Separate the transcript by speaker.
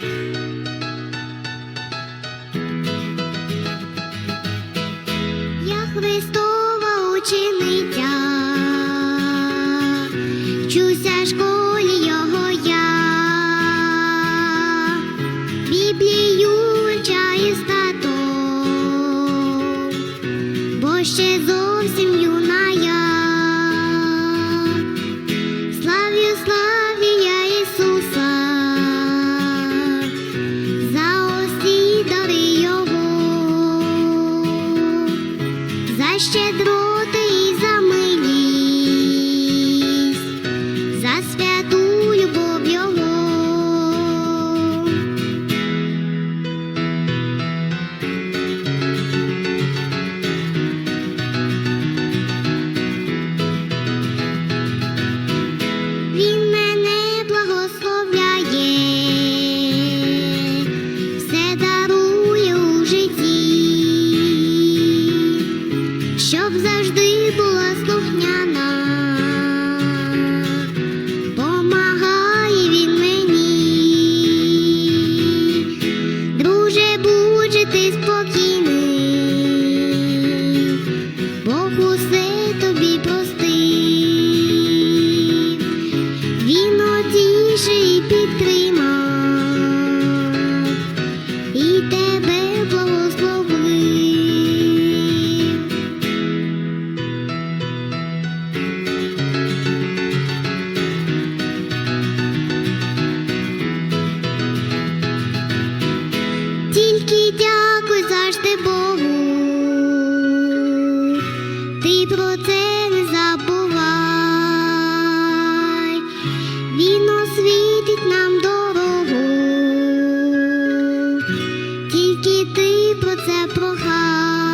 Speaker 1: Bye. mais cedro. É Who's про це не забувай, він освітить нам дорогу, тільки ти про це прохай.